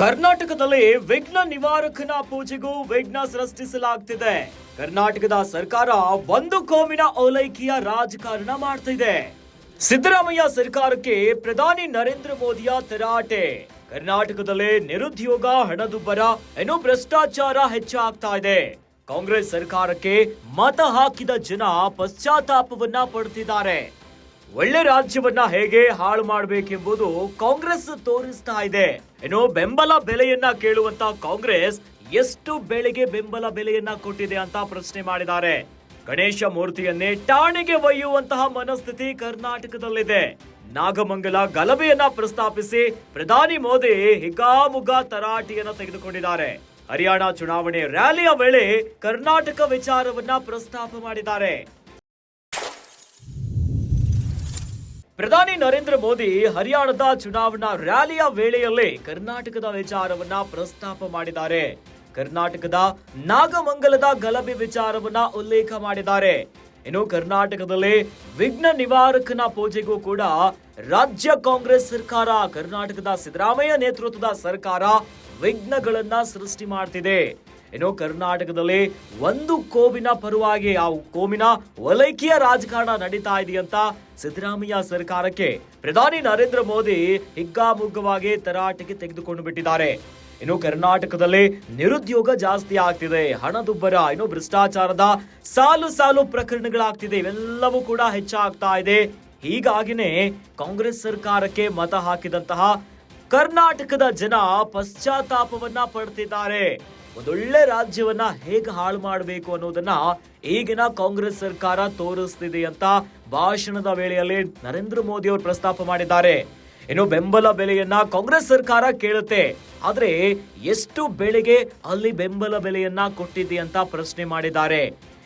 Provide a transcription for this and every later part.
ಕರ್ನಾಟಕದಲ್ಲಿ ವಿಘ್ನ ನಿವಾರಕನ ಪೂಜೆಗೂ ವಿಘ್ನ ಸೃಷ್ಟಿಸಲಾಗ್ತಿದೆ. ಕರ್ನಾಟಕದ ಸರ್ಕಾರ ಒಂದು ಕೋಮಿನ ಓಲೈಕೆಯ ರಾಜಕಾರಣ ಮಾಡ್ತಿದೆ. ಸಿದ್ದರಾಮಯ್ಯ ಸರ್ಕಾರಕ್ಕೆ ಪ್ರಧಾನಿ ನರೇಂದ್ರ ಮೋದಿಯ ತರಾಟೆ. ಕರ್ನಾಟಕದಲ್ಲಿ ನಿರುದ್ಯೋಗ, ಹಣದುಬ್ಬರ ಏನು ಭ್ರಷ್ಟಾಚಾರ ಹೆಚ್ಚಾಗ್ತಾ ಇದೆ. ಕಾಂಗ್ರೆಸ್ ಸರ್ಕಾರಕ್ಕೆ ಮತ ಹಾಕಿದ ಜನ ಪಶ್ಚಾತ್ತಾಪವನ್ನ ಪಡ್ತಿದ್ದಾರೆ. ಒಳ್ಳೆ ರಾಜ್ಯವನ್ನ ಹೇಗೆ ಹಾಳು ಮಾಡಬೇಕೆಂಬುದು ಕಾಂಗ್ರೆಸ್ ತೋರಿಸ್ತಾ ಇದೆ. ಏನೋ ಬೆಂಬಲ ಬೆಲೆಯನ್ನ ಕೇಳುವಂತ ಕಾಂಗ್ರೆಸ್ ಎಷ್ಟು ಬೆಳೆಗೆ ಬೆಂಬಲ ಬೆಲೆಯನ್ನ ಕೊಟ್ಟಿದೆ ಅಂತ ಪ್ರಶ್ನೆ ಮಾಡಿದ್ದಾರೆ. ಗಣೇಶ ಮೂರ್ತಿಯನ್ನೇ ಠಾಣೆಗೆ ಒಯ್ಯುವಂತಹ ಮನಸ್ಥಿತಿ ಕರ್ನಾಟಕದಲ್ಲಿದೆ. ನಾಗಮಂಗಲ ಗಲಭೆಯನ್ನ ಪ್ರಸ್ತಾಪಿಸಿ ಪ್ರಧಾನಿ ಮೋದಿ ಹಿಗ್ಗಾಮುಗ್ಗ ತರಾಟೆಯನ್ನ ತೆಗೆದುಕೊಂಡಿದ್ದಾರೆ. ಹರಿಯಾಣ ಚುನಾವಣೆ ರ್ಯಾಲಿಯ ವೇಳೆ ಕರ್ನಾಟಕ ವಿಚಾರವನ್ನ ಪ್ರಸ್ತಾಪ ಮಾಡಿದ್ದಾರೆ. ಪ್ರಧಾನಿ ನರೇಂದ್ರ ಮೋದಿ ಹರಿಯಾಣದ ಚುನಾವಣಾ ರ್ಯಾಲಿಯ ವೇಳೆಯಲ್ಲೇ ಕರ್ನಾಟಕದ ವಿಚಾರವನ್ನ ಪ್ರಸ್ತಾಪ ಮಾಡಿದ್ದಾರೆ. ಕರ್ನಾಟಕದ ನಾಗಮಂಗಲದ ಗಲಭೆ ವಿಚಾರವನ್ನ ಉಲ್ಲೇಖ ಮಾಡಿದ್ದಾರೆ. ಇನ್ನು ಕರ್ನಾಟಕದಲ್ಲಿ ವಿಘ್ನ ನಿವಾರಕನ ಪೂಜೆಗೂ ಕೂಡ ರಾಜ್ಯ ಕಾಂಗ್ರೆಸ್ ಸರ್ಕಾರ, ಕರ್ನಾಟಕದ ಸಿದ್ದರಾಮಯ್ಯ ನೇತೃತ್ವದ ಸರ್ಕಾರ ವಿಘ್ನಗಳನ್ನ ಸೃಷ್ಟಿ ಮಾಡ್ತಿದೆ. ಇನ್ನು ಕರ್ನಾಟಕದಲ್ಲಿ ಒಂದು ಕೋಮಿನ ಪರವಾಗಿ ಆ ಕೋಮಿನ ಓಲೈಕೆಯ ರಾಜಕಾರಣ ನಡೀತಾ ಇದೆಯಂತ ಸಿದ್ದರಾಮಯ್ಯ ಸರ್ಕಾರಕ್ಕೆ ಪ್ರಧಾನಿ ನರೇಂದ್ರ ಮೋದಿ ಹಿಗ್ಗಾಮುಗ್ಗವಾಗಿ ತರಾಟೆಗೆ ತೆಗೆದುಕೊಂಡು ಬಿಟ್ಟಿದ್ದಾರೆ. ಇನ್ನು ಕರ್ನಾಟಕದಲ್ಲಿ ನಿರುದ್ಯೋಗ ಜಾಸ್ತಿ ಆಗ್ತಿದೆ, ಹಣದುಬ್ಬರ, ಇನ್ನು ಭ್ರಷ್ಟಾಚಾರದ ಸಾಲು ಸಾಲು ಪ್ರಕರಣಗಳಾಗ್ತಿದೆ, ಇವೆಲ್ಲವೂ ಕೂಡ ಹೆಚ್ಚಾಗ್ತಾ ಇದೆ. ಹೀಗಾಗಿನೇ ಕಾಂಗ್ರೆಸ್ ಸರ್ಕಾರಕ್ಕೆ ಮತ ಹಾಕಿದಂತಹ ಕರ್ನಾಟಕದ ಜನ ಪಶ್ಚಾತ್ತಾಪವನ್ನ ಪಡ್ತಿದ್ದಾರೆ. ಒಂದೊಳ್ಳೆ ರಾಜ್ಯವನ್ನ ಹೇಗೆ ಹಾಳು ಮಾಡಬೇಕು ಅನ್ನೋದನ್ನ ಈಗಿನ ಕಾಂಗ್ರೆಸ್ ಸರ್ಕಾರ ತೋರಿಸ್ತಿದೆ ಅಂತ ಭಾಷಣದ ವೇಳೆಯಲ್ಲಿ ನರೇಂದ್ರ ಮೋದಿ ಅವರು ಪ್ರಸ್ತಾಪ ಮಾಡಿದ್ದಾರೆ. ಇನ್ನು ಬೆಂಬಲ ಬೆಲೆಯನ್ನ ಕಾಂಗ್ರೆಸ್ ಸರ್ಕಾರ ಕೇಳುತ್ತೆ. ಆದ್ರೆ ಎಷ್ಟು ಬೆಳೆಗೆ ಅಲ್ಲಿ ಬೆಂಬಲ ಬೆಲೆಯನ್ನ ಕೊಟ್ಟಿದೆ ಅಂತ ಪ್ರಶ್ನೆ ಮಾಡಿದ್ದಾರೆ.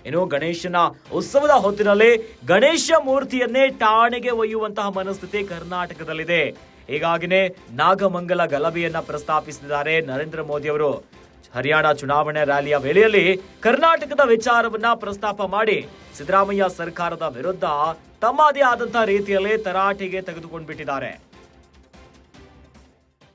ಇನ್ನು ಗಣೇಶನ ಉತ್ಸವದ ಹೊತ್ತಿನಲ್ಲಿ ಗಣೇಶ ಮೂರ್ತಿಯನ್ನೇ ಠಾಣೆಗೆ ಒಯ್ಯುವಂತಹ ಮನಸ್ಥಿತಿ ಕರ್ನಾಟಕದಲ್ಲಿದೆ. ಹೀಗಾಗಿನೇ ನಾಗಮಂಗಲ ಗಲಭೆಯನ್ನ ಪ್ರಸ್ತಾಪಿಸಿದ್ದಾರೆ ನರೇಂದ್ರ ಮೋದಿ ಅವರು. ಹರಿಯಾಣ ಚುನಾವಣೆ ರ್ಯಾಲಿಯ ವೇಳೆಯಲ್ಲಿ ಕರ್ನಾಟಕದ ವಿಚಾರವನ್ನ ಪ್ರಸ್ತಾಪ ಮಾಡಿ ಸಿದ್ದರಾಮಯ್ಯ ಸರ್ಕಾರದ ವಿರುದ್ಧ ತಮ್ಮದೇ ಆದಂತಹ ರೀತಿಯಲ್ಲಿ ತರಾಟೆಗೆ ತೆಗೆದುಕೊಂಡು ಬಿಟ್ಟಿದ್ದಾರೆ